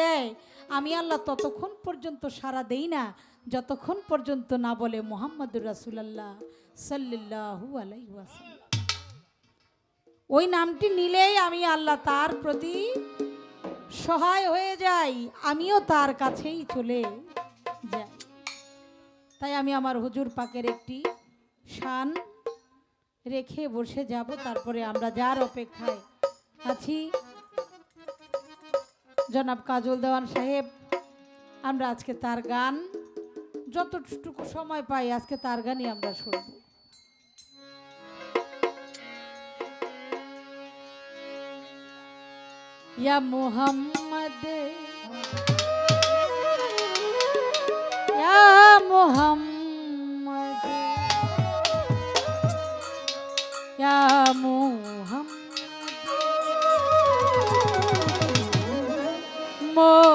দেয়। আমি আল্লাহ ততক্ষণ পর্যন্ত সারা দেই না, যতক্ষণ পর্যন্ত না বলে মোহাম্মদুর রাসুলাল্লাহ সাল্লাহু আলাই ওই নামটি নিলেই আমি আল্লাহ তার প্রতি সহায় হয়ে যাই, আমিও তার কাছেই চলে যাই। তাই আমি আমার হুজুর পাকের একটি শান রেখে বসে যাব, তারপরে আমরা যার অপেক্ষায় আছি জনাব কাজল দেওয়ান সাহেব, আমরা আজকে তার গান, যতটুকু সময় পাই আজকে তার গানই আমরা শুনব। ইয়া মোহাম্মদ মোহাম্মদ, ইয়া মোহাম্মদ।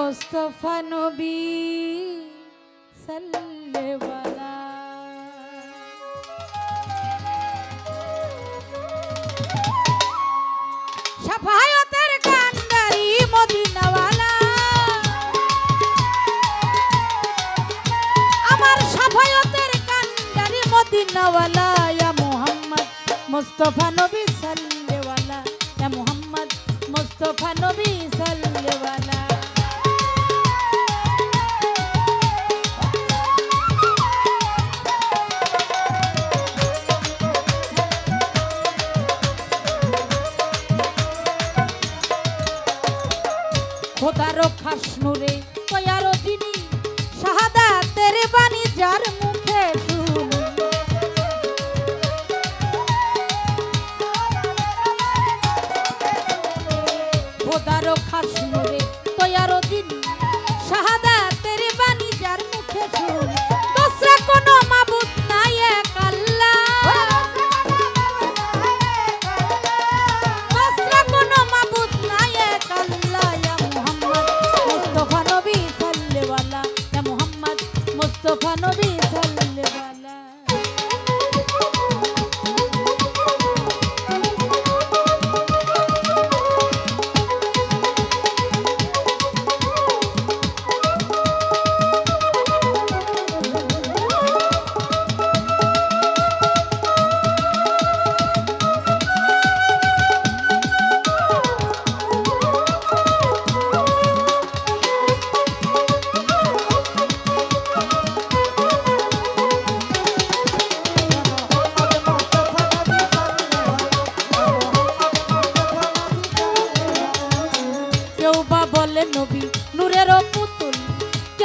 মোস্তফা নবী সাল্লেওয়ালা সাফায়াতের কান্দারি মদিনাওয়ালা আমার সাফায়াতের কান্দারি মদিনাওয়ালা, ইয়া মুহাম্মদ মুস্তফা নবী সাল্লেওয়ালা ইয়া মুহাম্মদ মুস্তফা নবী সাল্লেওয়ালা খোদা রক্ষাস নূরে তয়ারো যিনি শাহাদাতের বাণী যার মুখে শুনি খোদা রক্ষাস নূরে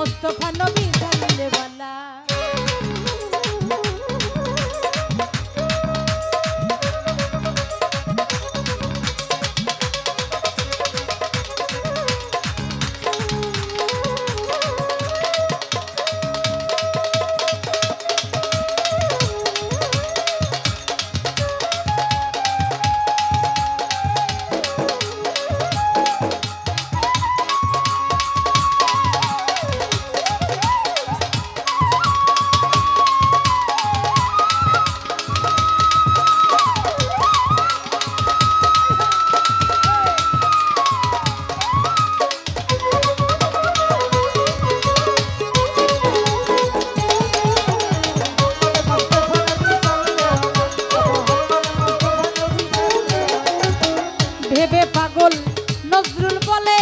মোস্তফা নবী জানলে বলা পাগল নজরুল বলে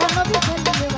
যখন বিছালিয়ে